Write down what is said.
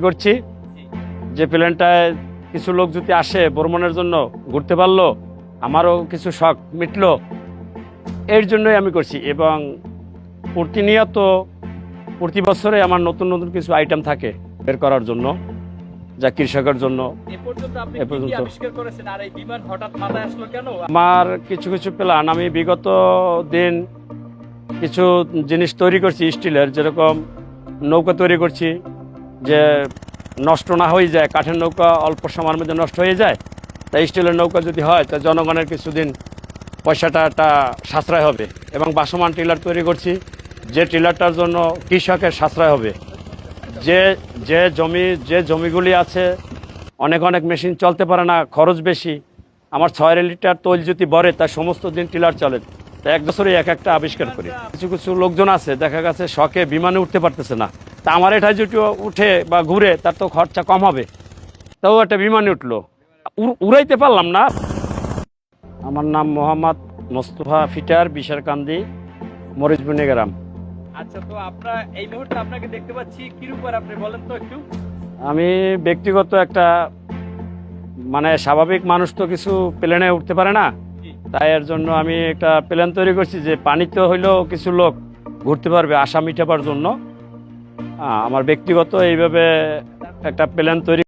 করছি। যে প্লেনটায় কিছু লোক যদি আসে ভ্রমণের জন্য ঘুরতে পারল আমারও কিছু শখ মিটলো। এর জন্যই আমি করছি এবং প্রতিনিয়ত প্রতি বছরে আমার নতুন নতুন কিছু আইটেম থাকে বের করার জন্য যা কৃষকের জন্য। এ পর্যন্ত আমার কিছু কিছু প্ল্যান আমি বিগত দিন কিছু জিনিস তৈরি করছি স্টিলের যেরকম নৌকা তৈরি করছি যে নষ্ট না হয়ে যায়, কাঠের নৌকা অল্প সময়ের মধ্যে নষ্ট হয়ে যায়, তাই স্টিলের নৌকা যদি হয়, তা জনগণের কিছুদিন পয়সাটা একটা সাশ্রয় হবে। এবং বাসমান টিলার তৈরি করছি, যে টিলারটার জন্য কৃষকের সাশ্রয় হবে। যে যে জমি, যে জমিগুলি আছে, অনেক অনেক মেশিন চলতে পারে না, খরচ বেশি। আমার ছয় লিটার তৈল যদি বরে তার সমস্ত দিন টিলার চলে। তা এক বছরে এক একটা আবিষ্কার করি। কিছু কিছু লোকজন আছে, দেখা গেছে শখে বিমানে উঠতে পারতেছে না। তা আমার এটা যদি উঠে বা ঘুরে তার তো খরচা কম হবে। তাও একটা বিমানে উঠল। উড়াইতে পারলাম না। আমার নাম মোহাম্মদ মোস্তফা ফিটার বিশারকান্দি মরিচবুনি গ্রাম আচ্ছা তো আমরা এই মুহূর্তে আপনাকে দেখতে পাচ্ছি আপনি বলেন তো একটু। আমি ব্যক্তিগত একটা মানে স্বাভাবিক মানুষ তো কিছু প্লেনে উঠতে পারে না। তাই এর জন্য আমি একটা প্লেন তৈরি করছি যে পানিতে হইলেও কিছু লোক ঘুরতে পারবে আশা মিটাবার জন্য। আমার ব্যক্তিগত এইভাবে একটা প্ল্যান তৈরি